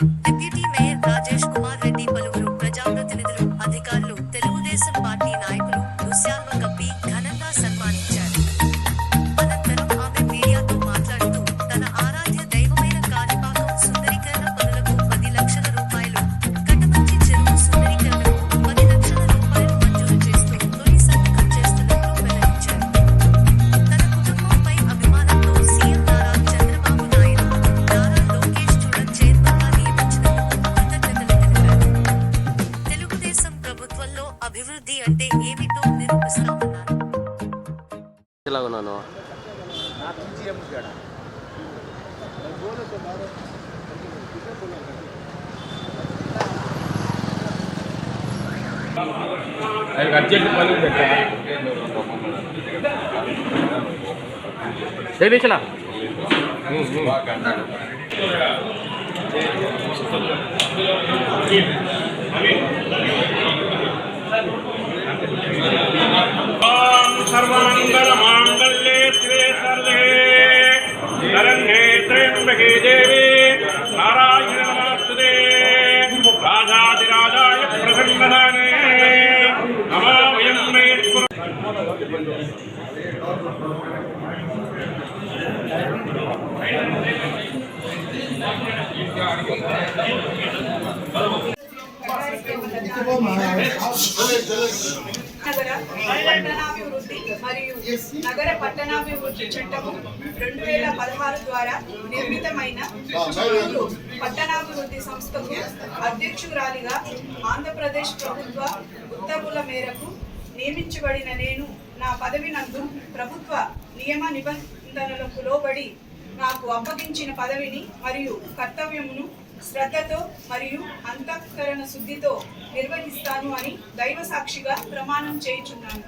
I ఎలాగ ఉన్నాను. Urgent పని నగర పట్టణాభివృద్ధి మరియు నగర పట్టణాభివృద్ధి చట్టము రెండు వేల పదహారు ద్వారా నిర్మితమైన పట్టణాభివృద్ధి సంస్థకు అధ్యక్షురాలిగా ఆంధ్రప్రదేశ్ ప్రభుత్వ ఉత్తర్వుల మేరకు నియమించబడిన నేను నా పదవి నందు ప్రభుత్వ నియమ నిబంధనలకు లోబడి నాకు అప్పగించిన పదవిని మరియు కర్తవ్యమును శ్రద్ధతో మరియు అంతఃకరణ శుద్ధితో నిర్వహిస్తాను అని దైవ సాక్షిగా ప్రమాణం చేయుచున్నాను.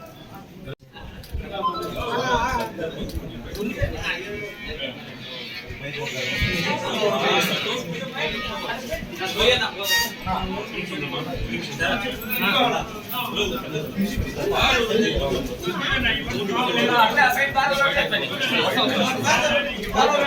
అలా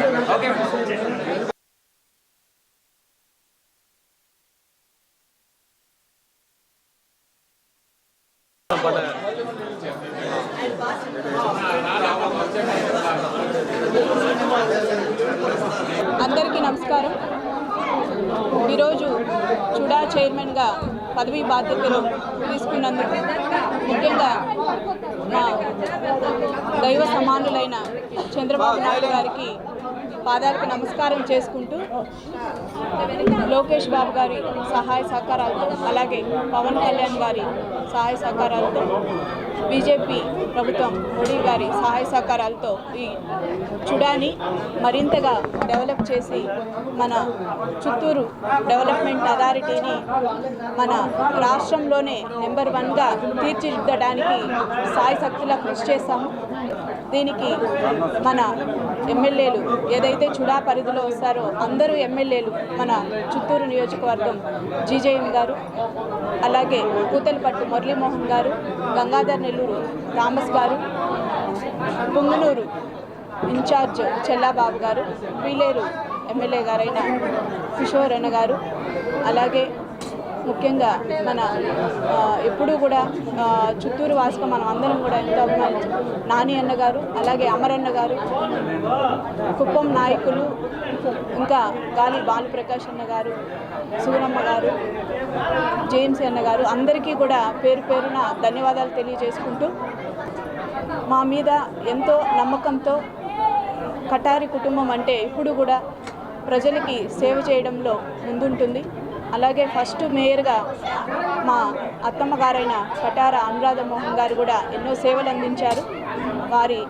అందరికీ నమస్కారం. ఈరోజు చుడా చైర్మన్గా పదవీ బాధ్యతలు తీసుకున్నందుకు ముఖ్యంగా మా దైవ సమానులైన చంద్రబాబు నాయుడు గారికి పాదాలకు నమస్కారం చేసుకుంటూ లోకేష్ బాబు గారి సహాయ సహకారాలతో అలాగే పవన్ కళ్యాణ్ గారి సహాయ సహకారాలతో బీజేపీ ప్రభుత్వం మోడీ గారి సహాయ సహకారాలతో ఈ చుడాని మరింతగా డెవలప్ చేసి మన చిత్తూరు డెవలప్మెంట్ అథారిటీని మన రాష్ట్రంలోనే నెంబర్ వన్గా తీర్చిదిద్దడానికి సాయి శక్తుల కృషి చేస్తాము దీనికి మన ఎమ్మెల్యేలు ఏదైతే చుడా పరిధిలో వస్తారో అందరూ ఎమ్మెల్యేలు మన చిత్తూరు నియోజకవర్గం జీజేఎం గారు అలాగే కూతలపట్టు మురళీమోహన్ గారు గంగాధర్ నెల్లూరు థామస్ గారు పుంగనూరు ఇన్ఛార్జ్ చెల్లాబాబు గారు పీలేరు ఎమ్మెల్యే గారైన కిషోర్ అన్న గారు అలాగే ముఖ్యంగా మన ఎప్పుడూ కూడా చిత్తూరు వాసుగా మనం అందరం కూడా ఎంతో అభిమానించాం నాని అన్న గారు అలాగే అమరన్న గారు కుప్పం నాయకులు ఇంకా గాలి బాలప్రకాష్ అన్న గారు సూరమ్మ గారు జేమ్స్ అన్న గారు అందరికీ కూడా పేరు పేరున ధన్యవాదాలు తెలియజేసుకుంటూ మా మీద ఎంతో నమ్మకంతో కటారి కుటుంబం అంటే ఇప్పుడు కూడా ప్రజలకి సేవ చేయడంలో ముందుంటుంది. అలాగే ఫస్ట్ మేయర్గా మా అత్తమ్మ గారైన కటార అనురాధ మోహన్ గారు కూడా ఎన్నో సేవలు అందించారు. వారి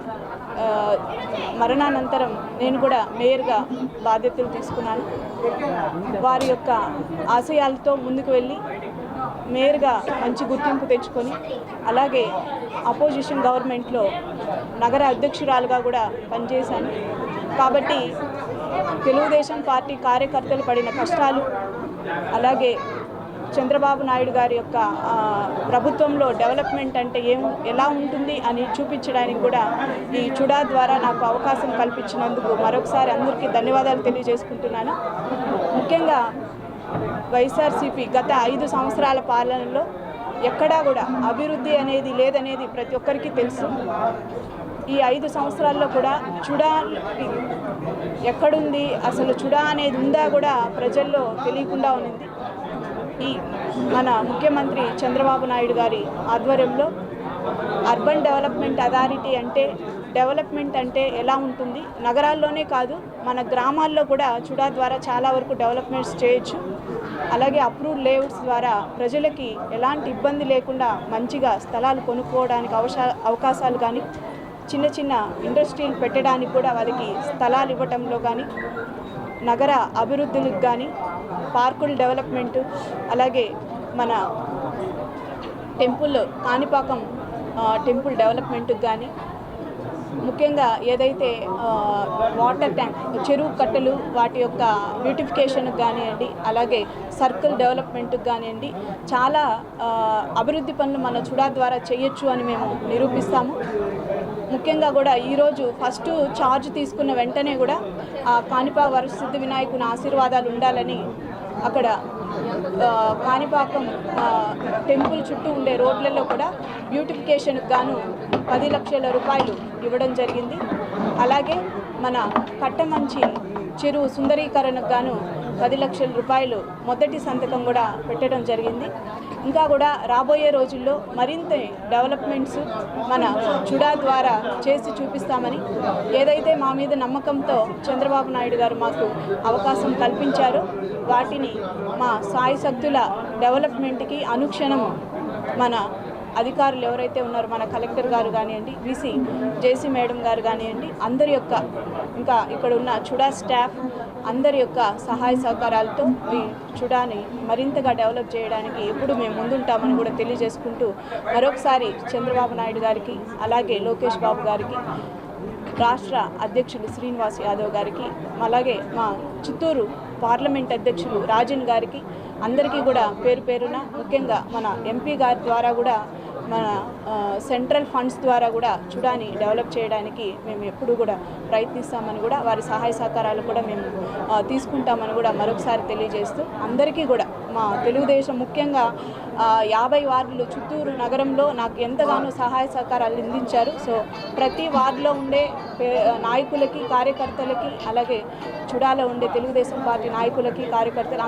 మరణానంతరం నేను కూడా మేయర్గా బాధ్యతలు తీసుకున్నాను. వారి యొక్క ఆశయాలతో ముందుకు వెళ్ళి మేయర్గా మంచి గుర్తింపు తెచ్చుకొని అలాగే అపోజిషన్ గవర్నమెంట్లో నగర అధ్యక్షురాలుగా కూడా పనిచేశాను. కాబట్టి తెలుగుదేశం పార్టీ కార్యకర్తలు పడిన కష్టాలు అలాగే చంద్రబాబు నాయుడు గారి యొక్క ప్రభుత్వంలో డెవలప్మెంట్ అంటే ఏం ఎలా ఉంటుంది అని చూపించడానికి కూడా ఈ చుడా ద్వారా నాకు అవకాశం కల్పించినందుకు మరొకసారి అందరికీ ధన్యవాదాలు తెలియజేసుకుంటున్నాను. ముఖ్యంగా వైఎస్ఆర్సీపీ గత ఐదు సంవత్సరాల పాలనలో ఎక్కడా కూడా అభివృద్ధి అనేది లేదనేది ప్రతి ఒక్కరికి తెలుసు. ఈ ఐదు సంవత్సరాల్లో కూడా చుడా ఎక్కడుంది అసలు చుడా అనేది ఉందా కూడా ప్రజల్లో తెలియకుండా ఉన్నింది. ఈ మన ముఖ్యమంత్రి చంద్రబాబు నాయుడు గారి ఆధ్వర్యంలో అర్బన్ డెవలప్మెంట్ అథారిటీ అంటే డెవలప్మెంట్ అంటే ఎలా ఉంటుంది? నగరాల్లోనే కాదు మన గ్రామాల్లో కూడా చుడా ద్వారా చాలా వరకు డెవలప్మెంట్స్ చేయొచ్చు. అలాగే అప్రూవ్డ్ లేఅవుట్స్ ద్వారా ప్రజలకి ఎలాంటి ఇబ్బంది లేకుండా మంచిగా స్థలాలు కొనుక్కోవడానికి అవశా అవకాశాలు కానీ చిన్న చిన్న ఇండస్ట్రీలు పెట్టడానికి కూడా వాళ్ళకి స్థలాలు ఇవ్వటంలో కానీ నగర అభివృద్ధులకు కానీ పార్కుల డెవలప్మెంట్ అలాగే మన టెంపుల్ కాణిపాకం టెంపుల్ డెవలప్మెంట్కి కానీ ముఖ్యంగా ఏదైతే వాటర్ ట్యాంక్ చెరువు కట్టలు వాటి యొక్క బ్యూటిఫికేషన్కి కానివ్వండి అలాగే సర్కిల్ డెవలప్మెంట్కి కానివ్వండి చాలా అభివృద్ధి పనులు మన చుడా ద్వారా చేయొచ్చు అని మేము నిరూపిస్తాము. ముఖ్యంగా కూడా ఈరోజు ఫస్ట్ ఛార్జ్ తీసుకున్న వెంటనే కూడా ఆ కాణిపా సిద్ధి వినాయకుని ఆశీర్వాదాలు ఉండాలని అక్కడ కాణిపాకం టెంపుల్ చుట్టూ ఉండే రోడ్లలో కూడా బ్యూటిఫికేషన్కి గాను పది లక్షల రూపాయలు ఇవ్వడం జరిగింది. అలాగే మన కట్టమంచి చెరువు సుందరీకరణకు గాను పది లక్షల రూపాయలు మొదటి సంతకం కూడా పెట్టడం జరిగింది. ఇంకా కూడా రాబోయే రోజుల్లో మరింత డెవలప్మెంట్స్ మన చుడా ద్వారా చేసి చూపిస్తామని ఏదైతే మా మీద నమ్మకంతో చంద్రబాబు నాయుడు గారు మాకు అవకాశం కల్పించారో వాటిని మా సాయి శక్తుల డెవలప్మెంట్కి అనుక్షణం మన అధికారులు ఎవరైతే ఉన్నారో మన కలెక్టర్ గారు కానివ్వండి విసి జేసీ మేడం గారు కానివ్వండి అందరి యొక్క ఇంకా ఇక్కడ ఉన్న చుడా స్టాఫ్ అందరి యొక్క సహాయ సహకారాలతో మీ చుడాని మరింతగా డెవలప్ చేయడానికి ఎప్పుడు మేము ముందుంటామని కూడా తెలియజేసుకుంటూ మరొకసారి చంద్రబాబు నాయుడు గారికి అలాగే లోకేష్ బాబు గారికి రాష్ట్ర అధ్యక్షులు శ్రీనివాస్ యాదవ్ గారికి అలాగే మా చిత్తూరు పార్లమెంట్ అధ్యక్షులు రాజన్ గారికి అందరికీ కూడా పేరు పేరున ముఖ్యంగా మన ఎంపీ గారి ద్వారా కూడా మన సెంట్రల్ ఫండ్స్ ద్వారా కూడా చుడాని డెవలప్ చేయడానికి మేము ఎప్పుడు కూడా ప్రయత్నిస్తామని కూడా వారి సహాయ సహకారాలు కూడా మేము తీసుకుంటామని కూడా మరొకసారి తెలియజేస్తూ అందరికీ కూడా మా తెలుగుదేశం ముఖ్యంగా యాభై వార్డులు చిత్తూరు నగరంలో నాకు ఎంతగానో సహాయ సహకారాలు అందించారు. సో ప్రతి వార్డులో ఉండే నాయకులకి కార్యకర్తలకి అలాగే చుడాలో ఉండే తెలుగుదేశం పార్టీ నాయకులకి కార్యకర్తలు